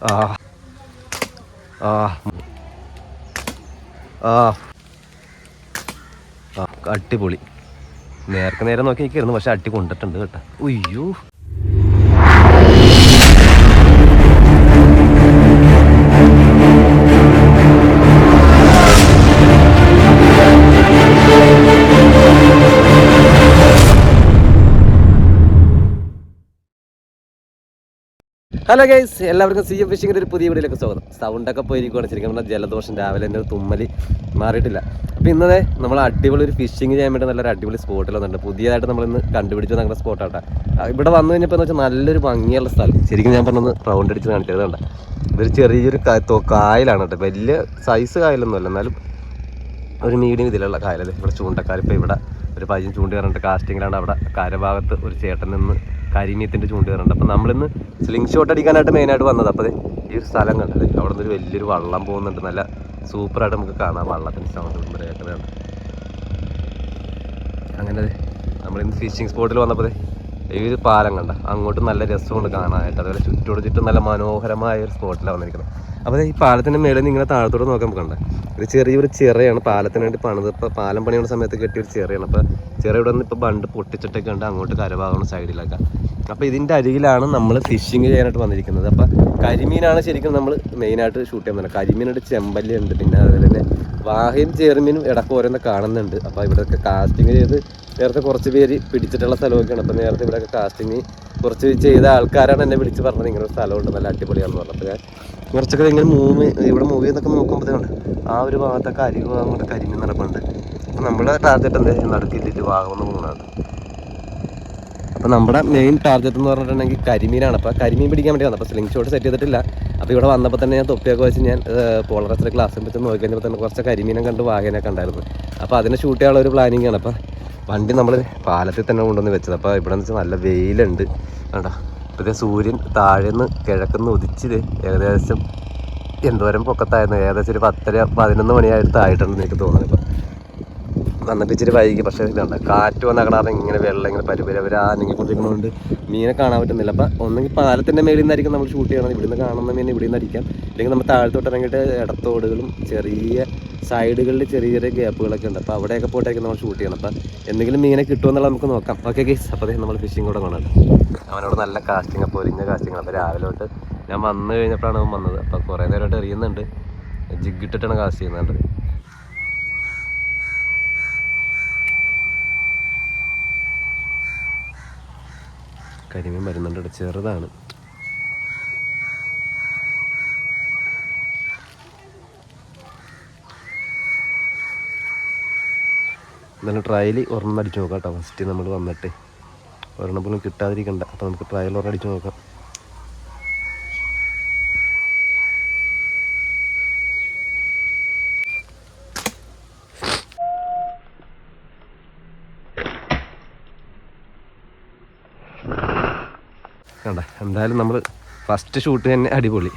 Ah. Ah. ആ അടിപൊളി നേർക്ക് നേരെ നോക്കി നിൽക്കായിരുന്നു പക്ഷെ അട്ടി കൊണ്ടിട്ടുണ്ട് കേട്ടോ ഉയ്യോ ഹലോ ഗൈസ് എല്ലാവർക്കും സി എം ഫിഷിങ്ങിന്റെ ഒരു പുതിയ വീഡിയോയിലേക്ക് സ്വാഗതം. സൗണ്ടൊക്കെ പോയിരിക്കുകയാണ് ശരിക്കും പറഞ്ഞാൽ ജലദോഷം രാവിലെ എന്റെ തുമ്മലി മാറിയിട്ടില്ല. അപ്പോൾ ഇന്നത്തെ നമ്മൾ അടിപൊളി ഒരു ഫിഷിങ് ചെയ്യാൻ വേണ്ടി നല്ലൊരു അടിപൊളി സ്പോട്ടിൽ വന്നിട്ടുണ്ട്. പുതിയതായിട്ട് നമ്മൾ ഇന്ന് കണ്ടുപിടിച്ചു നമ്മുടെ സ്പോട്ടാട്ടെ ഇവിടെ വന്നു കഴിഞ്ഞപ്പോൾ എന്ന് വെച്ചാൽ നല്ലൊരു ഭംഗിയുള്ള സ്ഥലം. ശരിക്കും ഞാൻ പറഞ്ഞൊന്ന് റൗണ്ട് അടിച്ച് കാണിച്ചത് കണ്ട. ഇതൊരു ചെറിയൊരു കായലാണ് കേട്ടോ. വലിയ സൈസ് കായലൊന്നുമല്ല എന്നാലും ഒരു മീഡിയം ഇതിലുള്ള കായലത് ഇവിടെ ചൂണ്ടക്കാരിപ്പോൾ ഇവിടെ ഒരു പയ്യൻ ചൂണ്ടി പറഞ്ഞിട്ട് കാസ്റ്റിങ്ങിലാണ് അവിടെ കരഭാഗത്ത് ഒരു ചേട്ടൻ നിന്ന് കരിമീത്തിന്റെ ചൂണ്ടി കയറുന്നുണ്ട് അപ്പോൾ നമ്മളിന്ന് സ്ലിംഗ് ഷോട്ട് അടിക്കാനായിട്ട് മെയിനായിട്ട് വന്നത്. അപ്പോൾ ഈ ഒരു സ്ഥലം കണ്ടത് അവിടെ നിന്ന് വലിയൊരു വള്ളം പോകുന്നുണ്ട്. നല്ല സൂപ്പറായിട്ട് നമുക്ക് കാണാം. വള്ളത്തിന്റെ സൗണ്ട് കേൾക്കുന്നത് അങ്ങനെ നമ്മളിന്ന് ഫിഷിംഗ് സ്പോട്ടിൽ വന്നപ്പോൾ ദേ ഈ ഒരു പാലം കണ്ട. അങ്ങോട്ട് നല്ല രസമുണ്ട് കാണാനായിട്ട്. അതുപോലെ ചുറ്റോട് ചുറ്റും നല്ല മനോഹരമായ ഒരു സ്പോട്ടിലാണ് വന്നിരിക്കുന്നത്. അപ്പോൾ ഈ പാലത്തിന്റെ മേളിൽ നിന്ന് ഇങ്ങനെ താഴത്തോട്ട് നോക്കാൻ കണ്ട. ഒരു ചെറിയൊരു ചിറയാണ് പാലത്തിന് വേണ്ടി പണിത്. ഇപ്പോൾ പാലം പണിയുന്ന സമയത്ത് കെട്ടിയ ഒരു ചിറയാണ്. അപ്പോൾ ചെറിയ ഇവിടെ നിന്ന് ഇപ്പോൾ ബണ്ട് പൊട്ടിച്ചിട്ടൊക്കെ ഉണ്ട്. അങ്ങോട്ട് കരഭാഗം സൈഡിലൊക്കെ. അപ്പോൾ ഇതിന്റെ അരികിലാണ് നമ്മൾ ഫിഷിങ് ചെയ്യാനായിട്ട് വന്നിരിക്കുന്നത്. അപ്പോൾ കരിമീനാണ് ശരിക്കും നമ്മൾ മെയിനായിട്ട് ഷൂട്ട് ചെയ്യാൻ പറ്റുന്നത് കരിമീനുണ്ട് ചെമ്പല്ലി ഉണ്ട്. പിന്നെ അതുപോലെ തന്നെ വാഹയും ചെറുമീനും ഇടയ്ക്ക് ഓരോന്ന് കാണുന്നുണ്ട്. അപ്പോൾ ഇവിടെയൊക്കെ കാസ്റ്റിംഗ് ചെയ്ത് നേരത്തെ കുറച്ച് പേര് പിടിച്ചിട്ടുള്ള സ്ഥലമൊക്കെയാണ്. അപ്പോൾ നേരത്തെ ഇവിടെയൊക്കെ കാസ്റ്റിംഗ് കുറച്ച് ചെയ്ത ആൾക്കാരാണ് എന്നെ വിളിച്ച് പറഞ്ഞത്. ഇങ്ങനെ ഒരു സ്ഥലമുണ്ട്. നല്ല അടിപൊളിയാണെന്ന് പറഞ്ഞത് ഞാൻ കുറച്ചൊക്കെ ഇങ്ങനെ മൂവ് ഇവിടെ മൂവ് ചെയ്തൊക്കെ നോക്കുമ്പോഴത്തേക്കുണ്ട് ആ ഒരു ഭാഗത്തൊക്കെ അരി അങ്ങോട്ട് കരിമീൻ നടക്കുന്നുണ്ട് അപ്പം നമ്മുടെ ടാർഗറ്റ് എന്താ? നടക്കില്ല വാഗമെന്ന് പോകുന്നതാണ് അപ്പോൾ നമ്മുടെ മെയിൻ ടാർഗറ്റ് എന്ന് പറഞ്ഞിട്ടുണ്ടെങ്കിൽ കരിമീനാണ്. അപ്പോൾ കരിമീൻ പിടിക്കാൻ വേണ്ടി വന്നത്. അപ്പോൾ സ്ലിംഗ് ഷോട്ട് സെറ്റ് ചെയ്തിട്ടില്ല. അപ്പോൾ ഇവിടെ വന്നപ്പോൾ തന്നെ ഞാൻ തൊപ്പിയൊക്കെ വെച്ച് ഞാൻ പോളറസിലെ ക്ലാസ്സിൽ വെച്ച് നോക്കി കഴിഞ്ഞപ്പോൾ തന്നെ കുറച്ച് കരിമീനും കണ്ട് വാഹനമൊക്കെ ഉണ്ടായിരുന്നു അപ്പോൾ അതിനെ ഷൂട്ട് ചെയ്യാനുള്ള ഒരു പ്ലാനിങ് ആണ്. അപ്പോൾ വണ്ടി നമ്മൾ പാലത്തിൽ തന്നെ കൊണ്ടുവന്ന് വെച്ചത്. അപ്പോൾ ഇവിടെ എന്ന് വെച്ചാൽ നല്ല വെയിലുണ്ട്. കണ്ടോ? ഇപ്പോഴത്തെ സൂര്യൻ താഴേന്ന് കിഴക്കുന്ന് ഉദിച്ചത് ഏകദേശം എന്തോരം പൊക്കത്തായിരുന്നു. ഏകദേശം ഒരു പത്തര പതിനൊന്ന് മണിയായിട്ട് ആയിട്ടുണ്ടെന്ന് എനിക്ക് തോന്നുന്നത് ഇപ്പം. വന്നിട്ട് ഇച്ചിരി വൈകി. പക്ഷേ ഇതുണ്ട്. കാറ്റ് വന്ന കാരണം ഇങ്ങനെ വെള്ളം ഇങ്ങനെ പരിപരവരാനിങ്ങിക്കൊണ്ടിരിക്കുന്നതുകൊണ്ട് മീനെ കാണാൻ പറ്റുന്നില്ല. അപ്പോൾ ഒന്നെങ്കിൽ പാലത്തിന്റെ മേളിൽ നിന്നായിരിക്കും നമ്മൾ ഷൂട്ട് ചെയ്യണം ഇവിടുന്ന് കാണുന്ന മീൻ ഇവിടെ നിന്ന് അടിക്കാം. അല്ലെങ്കിൽ നമ്മൾ താഴത്തോട്ട് ഇറങ്ങിയിട്ട് ഇടത്തോടുകളും ചെറിയ സൈഡുകളിൽ ചെറിയ ചെറിയ ഗ്യാപ്പുകളൊക്കെ ഉണ്ട്. അപ്പോൾ അവിടെയൊക്കെ പോയിട്ടായിരിക്കും നമ്മൾ ഷൂട്ട് ചെയ്യണം. അപ്പോൾ എന്തെങ്കിലും മീനെ കിട്ടുമെന്നുള്ളത് നമുക്ക് നോക്കാം. ഓക്കെ ഗേസ് അപ്പോൾ നമ്മൾ ഫിഷിംഗ് കൂടെ കാണാം അവനോട് നല്ല കാസ്റ്റിംഗ് അപ്പോൾ ഒരിഞ്ഞ കാസ്റ്റിംഗ് അപ്പോൾ രാവിലെ തൊട്ട് ഞാൻ വന്നു കഴിഞ്ഞപ്പോഴാണ് വന്നത്. അപ്പോൾ കുറേ നേരമായിട്ട് എറിയുന്നുണ്ട്. ജിഗിട്ടിട്ടാണ് കാസ്റ്റ് ചെയ്യുന്നുണ്ട് കരിമീൻ വരുന്നുണ്ട് ചെറുതാണ്. എന്നാലും ട്രയൽ ഒരെണ്ണം അടിച്ചു നോക്കാം കേട്ടോ. ഫസ്റ്റ് നമ്മൾ വന്നിട്ട്. ഒരെണ്ണം പോലും കിട്ടാതിരിക്കണ്ട. അപ്പോൾ നമുക്ക് ട്രയൽ ഒരെണ്ണം അടിച്ചു നോക്കാം. എന്തായാലും നമ്മൾ ഫസ്റ്റ് ഷൂട്ട് തന്നെ അടിപൊളി.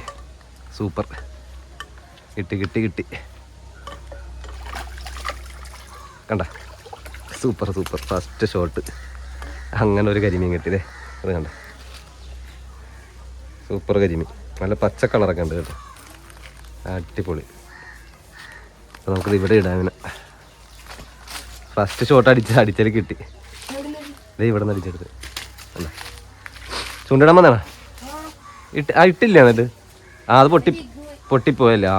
സൂപ്പർ കിട്ടി കിട്ടി കിട്ടി. കണ്ട? Super super. ഫസ്റ്റ് ഷോട്ട് അങ്ങനെ ഒരു കരിമീൻ കിട്ടിയതേ അത് കണ്ട? സൂപ്പർ കരിമീൻ. നല്ല പച്ച കളറൊക്കെ ഉണ്ട് കേട്ടോ. അടിപൊളി. അപ്പോൾ നമുക്കിത് ഇവിടെ ഇടാം ഇങ്ങനെ ഫസ്റ്റ് ഷോട്ട് അടിച്ച് അടിച്ചാൽ കിട്ടി. ഇതേ ഇവിടെ നിന്ന് അടിച്ചെടുത്ത്. അല്ല ചൂണ്ടിടാൻ വന്നാണോ ഇട്ട് ആ ഇട്ടില്ല എന്നിട്ട് ആ അത് പൊട്ടി പൊട്ടിപ്പോയല്ലേ? ആ.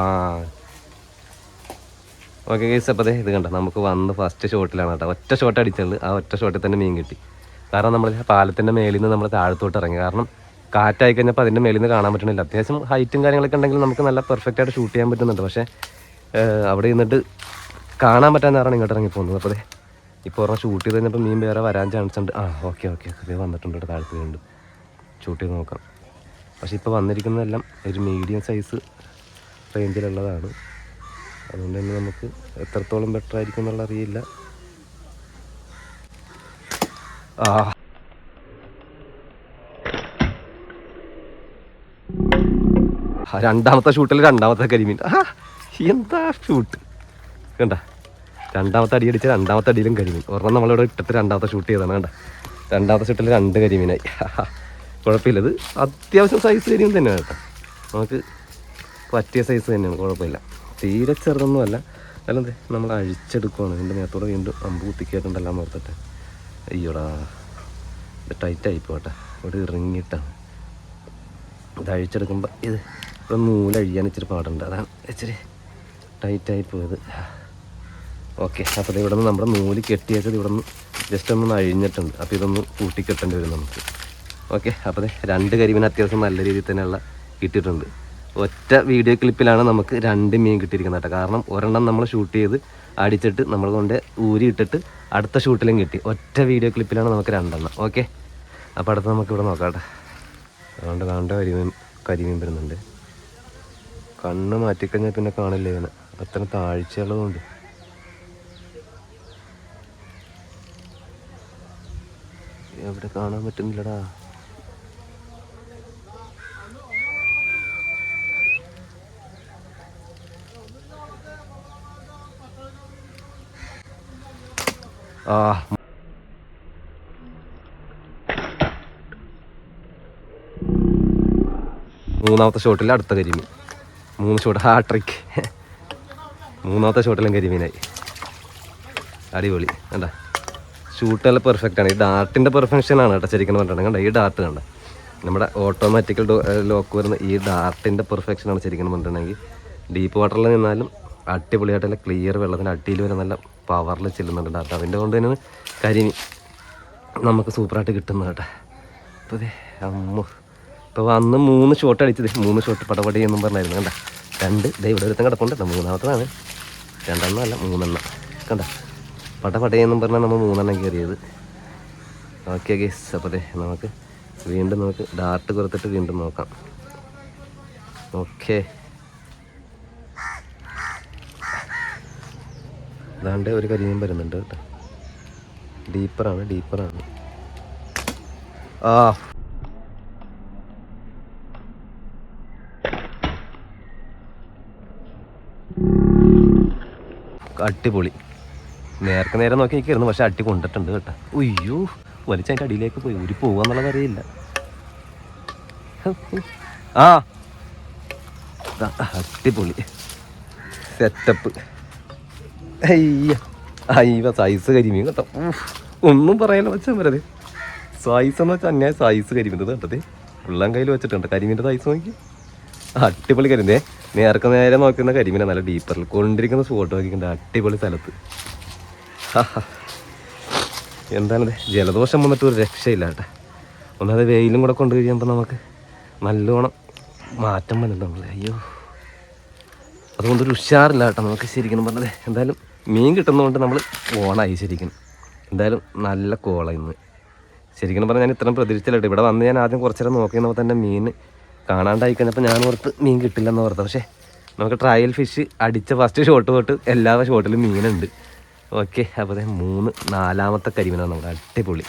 ഓക്കെ കേസ് അപ്പോൾ അതെ ഇത് കണ്ട? നമുക്ക് വന്ന് ഫസ്റ്റ് ഷോട്ടിലാണ് കേട്ടോ. ഒറ്റ ഷോട്ട് അടിച്ചത്. ആ ഒറ്റ ഷോട്ടിൽ തന്നെ മീൻ കിട്ടി. കാരണം നമ്മൾ പാലത്തിന്റെ മേലിൽ നിന്ന് നമ്മൾ താഴത്തോട്ട് ഇറങ്ങി. കാരണം കാറ്റായി കഴിഞ്ഞപ്പോൾ അതിന്റെ മേലിൽ നിന്ന് കാണാൻ പറ്റണില്ല അത്യാവശ്യം ഹൈറ്റും കാര്യങ്ങളൊക്കെ ഉണ്ടെങ്കിൽ നമുക്ക് നല്ല പെർഫെക്റ്റ് ആയിട്ട് ഷൂട്ട് ചെയ്യാൻ പറ്റുന്നുണ്ട്. പക്ഷേ അവിടെ നിന്നിട്ട് കാണാൻ പറ്റാൻ ഇങ്ങോട്ട് ഇറങ്ങി പോകുന്നത്. അപ്പോൾ അതെ ഇപ്പോൾ ഒരെണ്ണം ഷൂട്ട് ചെയ്ത് കഴിഞ്ഞപ്പോൾ മീൻ വേറെ വരാൻ ചാൻസ് ഉണ്ട്. ആ ഓക്കെ ഓക്കെ ഓക്കെ. വന്നിട്ടുണ്ട് ഇവിടെ താഴത്ത് വീണ്ടും. ഷൂട്ട് ചെയ്ത് നോക്കാം. പക്ഷേ ഇപ്പോൾ വന്നിരിക്കുന്നതെല്ലാം ഒരു മീഡിയം സൈസ് റേഞ്ചിലുള്ളതാണ് അതുകൊണ്ട് തന്നെ നമുക്ക് എത്രത്തോളം ബെറ്റർ ആയിരിക്കും എന്നുള്ള അറിയില്ല. ആ. രണ്ടാമത്തെ ഷൂട്ടിൽ രണ്ടാമത്തെ കരിമീൻ ആ എന്താ ഷൂട്ട് കണ്ട? രണ്ടാമത്തെ അടി അടിച്ച രണ്ടാമത്തെ അടിയിലും കരിമീൻ ഒരെണ്ണം നമ്മളിവിടെ ഇട്ടിട്ട് രണ്ടാമത്തെ ഷൂട്ട് ചെയ്തതാണ് കണ്ട? രണ്ടാമത്തെ ഷൂട്ടിൽ രണ്ട് കരിമീനായി കുഴപ്പമില്ല. അത്യാവശ്യം സൈസ് കരിമീൻ തന്നെയാണ് കേട്ടോ. നമുക്ക് പറ്റിയ സൈസ് തന്നെയാണ്. കുഴപ്പമില്ല. തീരെ ചെറുതൊന്നുമല്ല. അല്ലെന്ത് നമ്മൾ അഴിച്ചെടുക്കുവാണ്. ഇതിന്റെ നേരത്തോടെ വീണ്ടും അമ്പ് കുത്തിക്കേട്ടുണ്ടല്ലോ ഓർത്തിട്ട്. അയ്യോടാ ഇത് ടൈറ്റായി പോട്ടെ. ഇവിടെ ഇറങ്ങിയിട്ടാണ് ഇത് അഴിച്ചെടുക്കുമ്പോൾ ഇത് ഇവിടെ നൂലഴിയാൻ ഇച്ചിരി പാടുണ്ട്. അതാണ് ഇച്ചിരി ടൈറ്റായി പോയത്. ഓക്കെ അപ്പോൾ ഇവിടെ നിന്ന് നമ്മുടെ നൂൽ കെട്ടിയേക്കത് ഇവിടെ നിന്ന് ജസ്റ്റ് ഒന്ന് അഴിഞ്ഞിട്ടുണ്ട്. അപ്പോൾ ഇതൊന്ന് കൂട്ടിക്കെട്ടേണ്ടി വരും നമുക്ക്. ഓക്കെ അപ്പോൾ രണ്ട് കരിമീൻ അത്യാവശ്യം നല്ല രീതിയിൽ തന്നെയുള്ള കിട്ടിയിട്ടുണ്ട്. ഒറ്റ വീഡിയോ ക്ലിപ്പിലാണ് നമുക്ക് രണ്ട് മീൻ കിട്ടിയിരിക്കുന്നത് കേട്ടോ. കാരണം ഒരെണ്ണം നമ്മൾ ഷൂട്ട് ചെയ്ത് അടിച്ചിട്ട് നമ്മൾ കൊണ്ട് ഊരി ഇട്ടിട്ട് അടുത്ത ഷൂട്ടിലും കിട്ടി. ഒറ്റ വീഡിയോ ക്ലിപ്പിലാണ് നമുക്ക് രണ്ടെണ്ണം. ഓക്കെ അപ്പോൾ അടുത്ത് നമുക്ക് ഇവിടെ നോക്കാം കേട്ടോ. അതുകൊണ്ട് കാണേണ്ട കരിമീൻ കരിമീൻ വരുന്നുണ്ട്. കണ്ണ് മാറ്റിക്കഴിഞ്ഞാൽ പിന്നെ കാണില്ല ഇവന്. അത്ര താഴ്ചയുള്ളതുകൊണ്ട് എവിടെ കാണാൻ പറ്റുന്നില്ലടാ. ആ. മൂന്നാമത്തെ ഷോട്ടിൽ അടുത്ത കരിമീൻ. മൂന്ന് ഷോട്ട്. ഹാട്രിക് മൂന്നാമത്തെ ഷോട്ടിലും കരിമീനായി. അടിപൊളി. കണ്ട? ഷൂട്ടെല്ലാം പെർഫെക്റ്റ് ആണ്. ഈ ഡാർട്ടിന്റെ പെർഫെക്ഷൻ ആണ് കേട്ടോ ശരിക്കും പറഞ്ഞിട്ട് കണ്ട? ഈ ഡാർട്ട് കണ്ട? നമ്മുടെ ഓട്ടോമാറ്റിക്കൽ ലോക്ക് വരുന്ന ഈ ഡാർട്ടിന്റെ പെർഫെക്ഷൻ ആണ് ശരിക്കും പറഞ്ഞിട്ടുണ്ടെങ്കിൽ. ഡീപ്പ് വാട്ടറിൽ നിന്നാലും അടിപൊളിയായിട്ടുള്ള ക്ലിയർ വെള്ളത്തിന് അട്ടിയിൽ വരെ നല്ല പവറിൽ ചെല്ലുന്നുണ്ട് കേട്ടോ. അതിന്റെ കൊണ്ട് തന്നെ കരിമീൻ നമുക്ക് സൂപ്പറായിട്ട് കിട്ടുന്നത് കേട്ടോ. അപ്പോൾ അതെ അമ്മ. ഇപ്പോൾ വന്ന് മൂന്ന് ഷോട്ട് അടിച്ചത്. മൂന്ന് ഷോട്ട് പടപടി എന്നും പറഞ്ഞായിരുന്നു കണ്ട? രണ്ട്. ദേ ഇവിടെ ഒരുത്തം കിടപ്പുണ്ട്. കേട്ടോ മൂന്നാമത്തതാണ്. രണ്ടെണ്ണം അല്ല മൂന്നെണ്ണം. കണ്ട? പടപടയെന്നും പറഞ്ഞാൽ നമ്മൾ മൂന്നെണ്ണം കയറിയത്. ഓക്കെ ഗേസ് അപ്പോൾ ദേ നമുക്ക് വീണ്ടും നമുക്ക് ഡാർട്ട് കൊടുത്തിട്ട് വീണ്ടും നോക്കാം. ഓക്കെ. അതാണ്ട് ഒരു കരിമീൻ വരുന്നുണ്ട് കേട്ടോ ഡീപ്പറാണ് ഡീപ്പറാണ്. ആ. അടിപൊളി. നേർക്ക് നേരെ നോക്കി നിൽക്കായിരുന്നു പക്ഷെ അട്ടി കൊണ്ടിട്ടുണ്ട് കേട്ടോ. ഉയ്യോ വലിച്ച അതിന്റെ അടിയിലേക്ക് പോയി. ഒരു പോവാന്നുള്ളത് അറിയില്ല. ആ. അടിപൊളി. സെറ്റപ്പ് അയ്യ. അയ്യ സൈസ് കരിമീൻ കേട്ടോ. ഒന്നും പറയാനോ വെച്ചാൽ വരത് സൈസ് എന്ന് വെച്ചാൽ അന്യായ സൈസ് കരിമീൻ. കേട്ടത് ഉള്ളം കയ്യിൽ വെച്ചിട്ടുണ്ട്. കരിമീന്റെ സൈസ് നോക്കി. അടിപൊളി കരിമീൻ നേർക്ക് നേരെ നോക്കുന്ന കരിമീനെ. നല്ല ഡീപ്പറിൽ കൊണ്ടിരിക്കുന്ന സ്പോട്ട് നോക്കിയിട്ടുണ്ട് അടിപൊളി സ്ഥലത്ത്. എന്താണ് ജലദോഷം വന്നിട്ട് ഒരു രക്ഷയില്ല കേട്ടോ. ഒന്നാമത് വെയിലും കൂടെ കൊണ്ടു കഴിയുമ്പോൾ നമുക്ക് നല്ലോണം മാറ്റം വന്നിട്ടുണ്ട് നമ്മൾ അയ്യോ. അതുകൊണ്ടൊരു ഉഷാറില്ല കേട്ടോ. നമുക്ക് ശരിക്കും പറഞ്ഞത് എന്തായാലും മീൻ കിട്ടുന്നതുകൊണ്ട് നമ്മൾ ഓണായി ശരിക്കും. എന്തായാലും നല്ല കോള ഇന്ന്. ശരിക്കും പറഞ്ഞാൽ ഞാൻ ഇത്രയും പ്രതീക്ഷിച്ചില്ല ഇവിടെ വന്ന് ഞാൻ ആദ്യം കുറച്ച് നേരം തന്നെ മീൻ കാണാണ്ടായി കഴിഞ്ഞപ്പോൾ ഞാൻ ഓർത്ത് മീൻ കിട്ടില്ലെന്ന് ഓർത്ത്. പക്ഷേ നമുക്ക് ട്രയൽ ഫിഷ് അടിച്ച ഫസ്റ്റ് ഷോട്ട് തൊട്ട് എല്ലാ ഷോട്ടിലും മീനുണ്ട്. ഓക്കെ അപ്പോൾ മൂന്ന് നാലാമത്തെ കരിമീനാണ് നമ്മുടെ അടിപൊളി.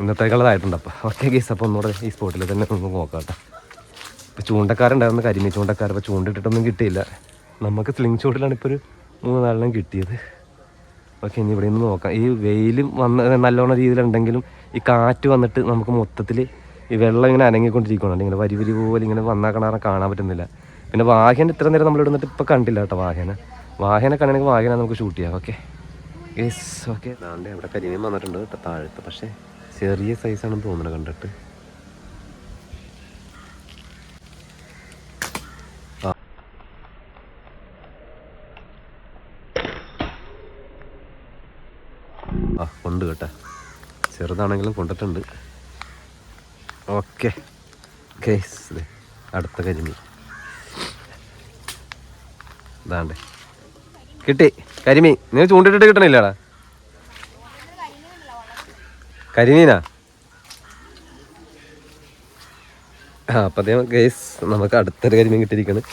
ഇന്നത്തേക്കുള്ളതായിട്ടുണ്ട് അപ്പോൾ ഓക്കെ ഗീസ് അപ്പോൾ ഒന്നുകൂടെ ഈ സ്പോട്ടിൽ തന്നെ നമുക്ക് നോക്കാം കേട്ടോ. ഇപ്പോൾ ചൂണ്ടക്കാരുണ്ടായിരുന്നു കരിമീൻ ചൂണ്ടക്കാർ. അപ്പോൾ ചൂണ്ടിട്ടിട്ടൊന്നും കിട്ടിയില്ല. നമുക്ക് സ്ലിംഗ് ഷോട്ടിലാണ് ഇപ്പോൾ ഒരു മൂന്ന് നാലെണ്ണം കിട്ടിയത്. ഓക്കെ ഇനി ഇവിടെ നിന്ന് നോക്കാം. ഈ വെയിലും വന്ന നല്ലോണം രീതിയിലുണ്ടെങ്കിലും ഈ കാറ്റ് വന്നിട്ട് നമുക്ക് മൊത്തത്തിൽ ഈ വെള്ളം ഇങ്ങനെ അനങ്ങിക്കൊണ്ടിരിക്കണം ഇങ്ങനെ വരി വരി പോലെ ഇങ്ങനെ വന്നാൽ കാണാൻ കാണാൻ പറ്റുന്നില്ല. പിന്നെ വാഹനം ഇത്ര നേരം നമ്മൾ ഇടുന്നിട്ട് ഇപ്പോൾ കണ്ടില്ല കേട്ടോ വാഹന. വാഹന കണ്ടെങ്കിൽ വാഹന നമുക്ക് ഷൂട്ട് ചെയ്യാം. ഓക്കെ. Yes okay. ഇവിടെ കരിമീൻ വന്നിട്ടുണ്ട് താഴത്ത്. പക്ഷേ ചെറിയ സൈസാണെന്ന് തോന്നുന്നത് കണ്ടിട്ട് ആ കൊണ്ട് കേട്ടെ ചെറുതാണെങ്കിലും കൊണ്ടിട്ടുണ്ട്. ഓക്കെ. കേസ് അടുത്ത കരിമീൻ ഇതാണ്ടേ. കിട്ടി. കരിമീൻ. നിങ്ങൾ ചൂണ്ടിട്ടിട്ട് കിട്ടണില്ലടാ. കരിമീനാ? ആ അപ്പം അതേ കേസ് നമുക്ക് അടുത്തൊരു കരിമീൻ കിട്ടിയിരിക്കുന്നത്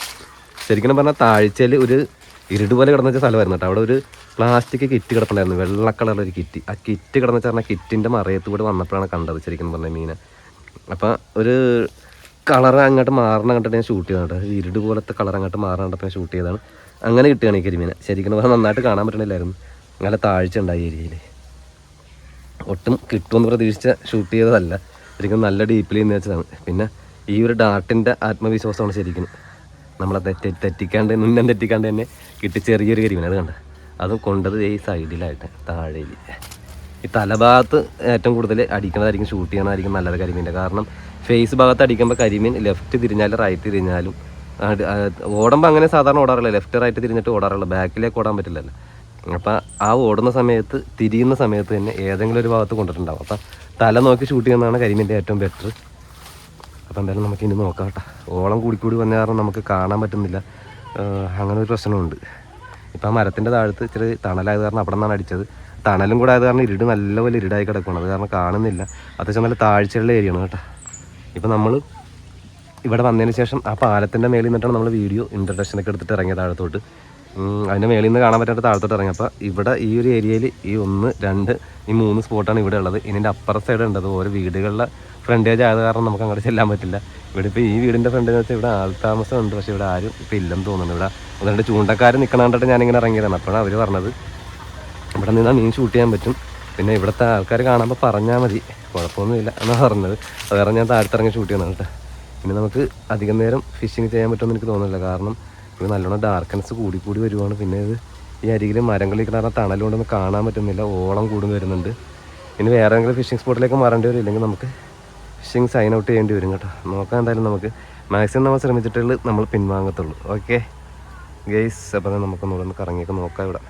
ശരിക്കും പറഞ്ഞാൽ താഴ്ചയിൽ ഒരു ഇരുട് പോലെ കിടന്ന സ്ഥലമായിരുന്നു കേട്ടോ. അവിടെ ഒരു പ്ലാസ്റ്റിക് കിറ്റ് കിടപ്പുണ്ടായിരുന്നു. വെള്ള കളറിലൊരു കിറ്റ്. ആ കിറ്റ് കിടന്നു വെച്ചാൽ കിറ്റിന്റെ മറയത്ത് കൂടെ വന്നപ്പോഴാണ് കണ്ടത് ശരിക്കും പറഞ്ഞ മീനെ. അപ്പം ഒരു കളർ അങ്ങോട്ട് മാറണ കണ്ടിട്ട് ഞാൻ ഷൂട്ട് ചെയ്താണ് ഇരുട് പോലത്തെ കളർ അങ്ങോട്ട് മാറണ കണ്ടപ്പോൾ ഞാൻ ഷൂട്ട് ചെയ്തതാണ്. അങ്ങനെ കിട്ടുകയാണ് ഈ കരിമീനെ ശരിക്കും പറഞ്ഞാൽ നന്നായിട്ട് കാണാൻ പറ്റണില്ലായിരുന്നു. നല്ല താഴ്ച ഉണ്ടായി ഏരിയയിൽ ഒട്ടും കിട്ടുമെന്ന് പ്രതീക്ഷിച്ച ഷൂട്ട് ചെയ്തതല്ല. ശരിക്കും നല്ല ഡീപ്പിൽ എന്ന് വെച്ചതാണ്. പിന്നെ ഈ ഒരു ഡാർട്ടിന്റെ ആത്മവിശ്വാസമാണ് ശരിക്കും നമ്മളെ തെറ്റി തെറ്റിക്കാണ്ട് മുന്നം തെറ്റിക്കാണ്ട് തന്നെ കിട്ടി ചെറിയൊരു കരിമീൻ. അത് കണ്ട? അതും കൊണ്ടത് ഈ സൈഡിലായിട്ട് താഴേയിൽ ഈ തലഭാഗത്ത് ഏറ്റവും കൂടുതൽ അടിക്കണതായിരിക്കും ഷൂട്ട് ചെയ്യണമായിരിക്കും നല്ലത് കരിമീന്റെ കാരണം ഫേസ് ഭാഗത്ത് അടിക്കുമ്പോൾ കരിമീൻ ലെഫ്റ്റ് തിരിഞ്ഞാലും റൈറ്റ് തിരിഞ്ഞാലും ഓടുമ്പോൾ അങ്ങനെ സാധാരണ ഓടാറില്ല. Left right തിരിഞ്ഞിട്ട് ഓടാറുള്ളൂ. ബാക്കിലേക്ക് ഓടാൻ പറ്റില്ലല്ലോ. അപ്പം ആ ഓടുന്ന സമയത്ത് തിരിയുന്ന സമയത്ത് തന്നെ ഏതെങ്കിലും ഒരു ഭാഗത്ത് കൊണ്ടിട്ടുണ്ടാവും. അപ്പം തല നോക്കി ഷൂട്ട് ചെയ്യുന്നതാണ് കരിമീന്റെ ഏറ്റവും ബെറ്റർ അപ്പം എന്തായാലും നമുക്ക് ഇനി നോക്കാം കേട്ടോ. ഓളം കൂടി കൂടി വന്ന കാരണം നമുക്ക് കാണാൻ പറ്റുന്നില്ല. അങ്ങനെ ഒരു പ്രശ്നമുണ്ട്. ഇപ്പം ആ മരത്തിന്റെ താഴത്ത് ഇച്ചിരി തണലായത് കാരണം അവിടെ നിന്നാണ് അടിച്ചത്. തണലും കൂടെ ആയത് കാരണം ഇരുട് നല്ലപോലെ ഇരുടായി കിടക്കുകയാണ് അത് കാരണം കാണുന്നില്ല. അത്യാവശ്യം നല്ല താഴ്ചയുള്ള ഏരിയയാണ് കേട്ടോ. ഇപ്പം നമ്മൾ ഇവിടെ വന്നതിന് ശേഷം ആ പാലത്തിന്റെ മേളിൽ നിന്നിട്ടാണ് നമ്മൾ വീഡിയോ ഇൻട്രഡക്ഷനൊക്കെ എടുത്തിട്ട് ഇറങ്ങിയ താഴത്തോട്ട്. അതിന്റെ മേളിൽ നിന്ന് കാണാൻ പറ്റാത്ത താഴത്തോട്ട് ഇറങ്ങി. അപ്പോൾ ഇവിടെ ഈ ഒരു ഏരിയയിൽ ഈ ഒന്ന് രണ്ട് ഈ മൂന്ന് സ്പോട്ടാണ് ഇവിടെ ഉള്ളത്. ഇതിന്റെ അപ്പുറ സൈഡ് ഉണ്ട്. അത് ഓരോ വീടുകളിലെ ഫ്രണ്ടേജ് ആയത് കാരണം നമുക്ക് അങ്ങോട്ട് ചെല്ലാൻ പറ്റില്ല. ഇവിടെ ഇപ്പോൾ ഈ വീടിന്റെ ഫ്രണ്ടേജ് വെച്ചാൽ ഇവിടെ ആൾതാമസം ഉണ്ട്. പക്ഷേ ഇവിടെ ആരും ഇപ്പോൾ ഇല്ലെന്ന് തോന്നുന്നു ഇവിടെ രണ്ട് ചൂണ്ടക്കാർ നിൽക്കണ കണ്ടിട്ട് ഞാനിങ്ങനെ ഇറങ്ങിയതാണ്. അപ്പോഴാണ് അവർ പറഞ്ഞത് ഇവിടെ നിന്നാൽ മീൻ ഷൂട്ട് ചെയ്യാൻ പറ്റും. പിന്നെ ഇവിടുത്തെ ആൾക്കാർ കാണുമ്പോൾ പറഞ്ഞാൽ മതി. കുഴപ്പമൊന്നുമില്ല എന്നാണ് പറഞ്ഞത്. അത് കാരണം ഞാൻ താഴത്തിറങ്ങി ഷൂട്ട് ചെയ്യണം കേട്ടോ. പിന്നെ നമുക്ക് അധികം നേരം ഫിഷിങ് ചെയ്യാൻ പറ്റുമെന്ന് എനിക്ക് തോന്നുന്നില്ല. കാരണം ഇത് നല്ലോണം ഡാർക്ക്നെസ് കൂടി കൂടി വരുവാണ്. പിന്നെ ഇത് ഈ അരികിൽ മരങ്ങളിൽ കാരണം തണലുകൊണ്ടൊന്നും കാണാൻ പറ്റുന്നില്ല. ഓളം കൂടും വരുന്നുണ്ട്. ഇനി വേറെ ഏതെങ്കിലും ഫിഷിംഗ് സ്പോട്ടിലേക്ക് മാറേണ്ടി വരും. ഇല്ലെങ്കിൽ നമുക്ക് ഫിഷിംഗ് സൈൻ ഔട്ട് ചെയ്യേണ്ടി വരും കേട്ടോ. നോക്കാൻ എന്തായാലും നമുക്ക്. മാക്സിമം നമ്മൾ ശ്രമിച്ചിട്ടുള്ളൂ നമ്മൾ പിൻവാങ്ങത്തുള്ളൂ. ഓക്കെ ഗെയ്സ് അപ്പോൾ നമുക്കൊന്നുകൂടെ ഒന്ന് കറങ്ങിയൊക്കെ നോക്കാം ഇവിടെ.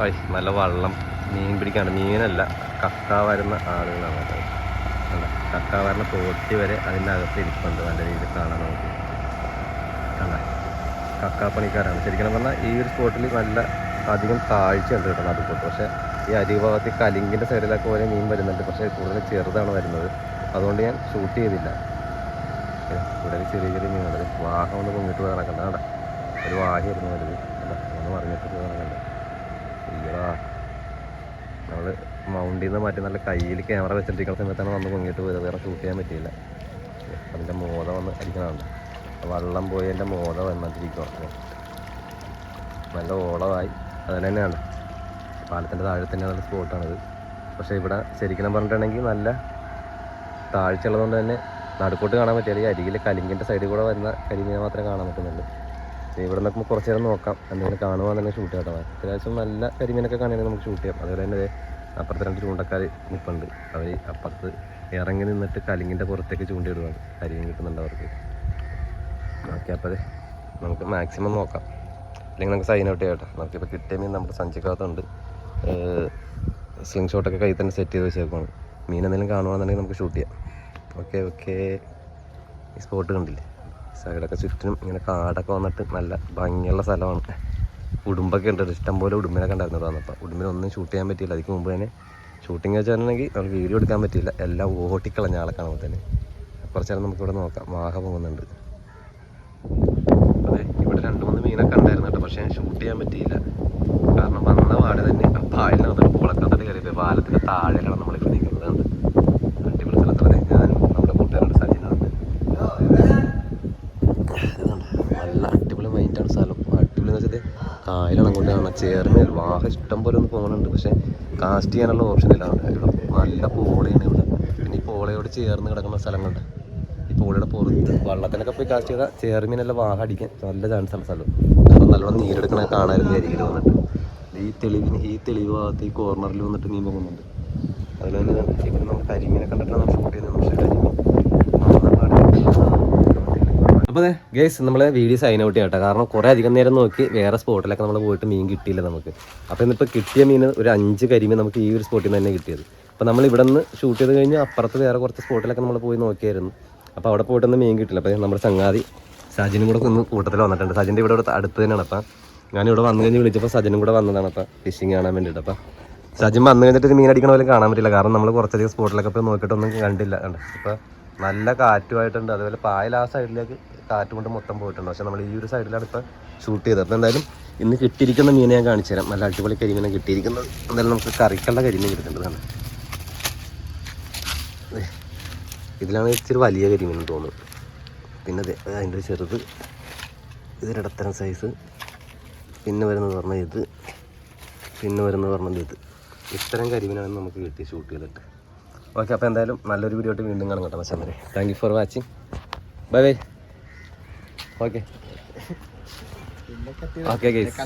ആയി നല്ല വള്ളം. മീൻ പിടിക്കാണ്ട്. മീനല്ല കക്ക വരുന്ന ആളുകളാണ് കക്ക വരുന്ന തോട്ടി വരെ അതിന്റെ അകത്ത് ഇരിപ്പുണ്ട്. നല്ല രീതിയിൽ കാണാൻ നമുക്ക് കണ്ട കക്കാപ്പണിക്കാരാണ് ശരിക്കും പറഞ്ഞാൽ ഈ ഒരു സ്പോട്ടിൽ നല്ല അധികം താഴ്ച ഉണ്ട് കേട്ടോ നടുക്കോട്ട്. പക്ഷേ ഈ അരിഭാഗത്ത് കലിങ്കിന്റെ സൈഡിലൊക്കെ ഓരോ മീൻ വരുന്നുണ്ട്. പക്ഷേ കൂടുതൽ ചെറുതാണ് വരുന്നത്. അതുകൊണ്ട് ഞാൻ ഷൂട്ട് ചെയ്തില്ല. ഇവിടെ ചെറിയ ചെറിയ മീനുണ്ട് വാഹ ഒന്ന് പൊങ്ങിട്ട് പോയി കണ്ട കണ്ട? ഒരു വാഹയായിരുന്നു വലുത് കണ്ട? ഒന്ന് മറിഞ്ഞിട്ട് പോയി നടക്കണ്ട. അയ്യടാ. നമ്മൾ മൗണ്ടിൽ നിന്ന് മാറ്റി നല്ല കയ്യിൽ ക്യാമറ വെച്ചിട്ടിരിക്കുന്ന സമയത്താണ് വന്ന് പൊങ്ങിയിട്ട് പോയത്. വേറെ ഷൂട്ട് ചെയ്യാൻ പറ്റിയില്ല. അതിന്റെ മോത വന്ന് അടിക്കണമുണ്ട് വള്ളം പോയി എന്റെ മോത വന്നിട്ടിരിക്കുകയാണ് നല്ല ഓളമായി. അത് തന്നെയാണ്. പാലത്തിന്റെ താഴെ തന്നെ നല്ല സ്പോട്ടാണിത്. പക്ഷേ ഇവിടെ ശരിക്കും പറഞ്ഞിട്ടുണ്ടെങ്കിൽ നല്ല താഴ്ച ഉള്ളതുകൊണ്ട് തന്നെ നടുക്കോട്ട് കാണാൻ പറ്റില്ല. ഈ അരികിൽ കലിങ്കിന്റെ സൈഡിൽ കൂടെ വരുന്ന കരിമീനെ മാത്രമേ കാണാൻ പറ്റുന്നുള്ളൂ. ഇവിടെ നമുക്ക് കുറച്ച് നേരം നോക്കാം. എന്തെങ്കിലും കാണുവാന്നുണ്ടെങ്കിൽ ഷൂട്ട് ചെയ്യട്ടോ അത്യാവശ്യം നല്ല കരിമീനൊക്കെ കാണുകയാണെങ്കിൽ നമുക്ക് ഷൂട്ട് ചെയ്യാം. അതുപോലെ തന്നെ അപ്പുറത്ത് രണ്ട് ചൂണ്ടക്കാർ നിൽപ്പുണ്ട് അവർ അപ്പുറത്ത് ഇറങ്ങി നിന്നിട്ട് കലിങ്ങിന്റെ പുറത്തേക്ക് ചൂണ്ടിയിടുവാണ് കരിമീൻ കിട്ടുന്നുണ്ട് അവർക്ക്. ഓക്കെ അപ്പോൾ നമുക്ക് മാക്സിമം നോക്കാം. അല്ലെങ്കിൽ നമുക്ക് സൈൻ ഔട്ട് ചെയ്യട്ടെ നമുക്കിപ്പോൾ കിട്ടിയ മീൻ നമ്മുടെ സഞ്ചിക്കകത്തുണ്ട്. സ്ലിംഗ് ഷോട്ടൊക്കെ കയ്യിൽ തന്നെ സെറ്റ് ചെയ്ത് വെച്ചേക്കുവാണ്. മീൻ എന്തെങ്കിലും കാണുവാണെന്നുണ്ടെങ്കിൽ നമുക്ക് ഷൂട്ട് ചെയ്യാം. Okay okay. ഈ സ്പോട്ട് കണ്ടില്ലേ? സൈഡൊക്കെ ചുറ്റിനും ഇങ്ങനെ കാടൊക്കെ വന്നിട്ട് നല്ല ഭംഗിയുള്ള സ്ഥലമാണ്. ഉടുമ്പൊക്കെ ഉണ്ട് ഇഷ്ടംപോലെ ഉടുമ്പിനൊക്കെ ഉണ്ടായിരുന്നു വന്നപ്പോൾ ഉടുമ്പിനൊന്നും ഷൂട്ട് ചെയ്യാൻ പറ്റിയില്ല. അതിന് മുമ്പ് തന്നെ ഷൂട്ടിംഗ് വെച്ചിട്ടുണ്ടെങ്കിൽ നമുക്ക് വീഡിയോ എടുക്കാൻ പറ്റിയില്ല. എല്ലാം ഓട്ടിക്കളഞ്ഞ ആളെ കാണുമ്പോൾ തന്നെ. കുറച്ച് നേരം നമുക്കിവിടെ നോക്കാം. വാഹ പോകുന്നുണ്ട്. അതെ ഇവിടെ രണ്ട് മൂന്ന് മീനൊക്കെ ഉണ്ടായിരുന്നു കേട്ടോ. പക്ഷേ ഷൂട്ട് ചെയ്യാൻ പറ്റിയില്ല. കാരണം വന്ന പാടെ തന്നെ ആ പായലിനകത്തോട്ട് കുളക്കത്തോട്ട് കയറിയത് പാലത്തിന്റെ താഴെയാണ് നമ്മളിപ്പോൾ നിൽക്കുന്നത് കണ്ട്. അടിപൊളി സ്ഥലത്താണ് ഞാൻ നമ്മുടെ കൂട്ടുകാരോട് സജിനുണ്ട് നല്ല അടിപൊളി മൈൻഡാണ് സ്ഥലം അടിപൊളി എന്ന് വെച്ചാൽ കായലാണ് അങ്ങോട്ട് കാണാം വാഹ ഇഷ്ടം പോലെ ഒന്ന് പോകുന്നുണ്ട് പക്ഷേ കാസ്റ്റ് ചെയ്യാനുള്ള ഓപ്ഷൻ ഇല്ല. ഇവിടെ നല്ല പോളയാണ് ഇവിടെ. പിന്നെ ഈ പോളയോട് ചേർന്ന് കിടക്കുന്ന സ്ഥലങ്ങളുണ്ട്. ഈ പോളയുടെ പുറത്ത് വള്ളത്തിനൊക്കെ പോയി കാസ്റ്റ് ചെയ്താൽ ചേർമീനല്ല വാഹ അടിക്കാൻ നല്ല ചാൻസ് ആണ് സ്ഥലം. അപ്പം നല്ലോണം നീരെടുക്കണ കാണാനും അരികിൽ വന്നിട്ട് ഈ തെളിവിന് ഈ തെളിവ് ഭാഗത്ത് ഈ കോർണറിൽ വന്നിട്ട് മീൻ പോകുന്നുണ്ട്. അതുപോലെ തന്നെ ഇവിടെ നമ്മൾ കരിമീനെ കണ്ടിട്ടാണ് ഷൂട്ട് ചെയ്യുന്നത് പക്ഷേ കരിമീൻ വന്ന പാടെ അപ്പോൾ ഗേസ് നമ്മൾ വീഡിയോ സൈൻ ഔട്ട് ചെയ്യട്ടെ. കാരണം കുറേ അധികം നേരം നോക്കി വേറെ സ്പോട്ടിലൊക്കെ നമ്മൾ പോയിട്ട് മീൻ കിട്ടിയില്ല നമുക്ക്. അപ്പോൾ ഇന്നിപ്പോൾ കിട്ടിയ മീൻ ഒരു അഞ്ച് കരിമീൻ നമുക്ക് ഈ ഒരു സ്പോട്ടിൽ നിന്ന് തന്നെ കിട്ടിയത്. അപ്പോൾ നമ്മൾ ഇവിടെ നിന്ന് ഷൂട്ട് ചെയ്ത് കഴിഞ്ഞാൽ അപ്പുറത്ത് വേറെ കുറച്ച് സ്പോട്ടിലൊക്കെ നമ്മൾ പോയി നോക്കിയായിരുന്നു. അപ്പോൾ അവിടെ പോയിട്ടൊന്നും മീൻ കിട്ടില്ല അപ്പോൾ നമ്മുടെ ചങ്ങാതി സജിനും കൂടെ ഒന്ന് കൂട്ടത്തിൽ വന്നിട്ടുണ്ട്. സജിന്റെ ഇവിടെ അടുത്ത് തന്നെയാണ്. അപ്പം ഞാനിവിടെ വന്നു കഴിഞ്ഞ് വിളിച്ചപ്പോൾ സജിനും കൂടെ വന്നതാണ്. അപ്പം ഫിഷിങ് കാണാൻ വേണ്ടിയിട്ട്. അപ്പം സജിൻ വന്നു കഴിഞ്ഞിട്ട് മീൻ അടിക്കണ പോലെ കാണാൻ പറ്റില്ല. കാരണം നമ്മൾ കുറച്ചധികം സ്പോട്ടിലൊക്കെ പോയി നോക്കിയിട്ടൊന്നും കണ്ടില്ല. കണ്ടോ? ഇപ്പം നല്ല കാറ്റുമായിട്ടുണ്ട്. അതുപോലെ പായ ആ സൈഡിലേക്ക് കാറ്റ് കൊണ്ട് മൊത്തം പോയിട്ടുണ്ട്. പക്ഷെ നമ്മൾ ഈ ഒരു സൈഡിലാണ് ഇപ്പം ഷൂട്ട് ചെയ്തത്. എന്തായാലും ഇന്ന് കിട്ടിയിരിക്കുന്ന മീനെ ഞാൻ കാണിച്ചു തരാം. നല്ല അടിപൊളി കരിമീനെ കിട്ടിയിരിക്കുന്നത്. എന്തായാലും നമുക്ക് കറിക്കുള്ള കരിമീൻ കിട്ടേണ്ടതാണ് ഇതിലാണ് ഇച്ചിരി വലിയ കരിമീൻ തോന്നുന്നു. പിന്നെ അതിന്റെ ചെറുത് ഇതൊരിടത്തരം സൈസ് പിന്നെ വരുന്നത് പറഞ്ഞാൽ ഇത്. പിന്നെ വരുന്നത് പറഞ്ഞത് ഇത്. ഇത്തരം കരിമീനാണ് നമുക്ക് കിട്ടി ഷൂട്ട് ചെയ്തിട്ട്. ഓക്കെ അപ്പോൾ എന്തായാലും നല്ലൊരു വീഡിയോ ആയിട്ട് വീണ്ടും കാണാം കേട്ടോ മച്ചാൻ thank you for watching bye bye okay okay guys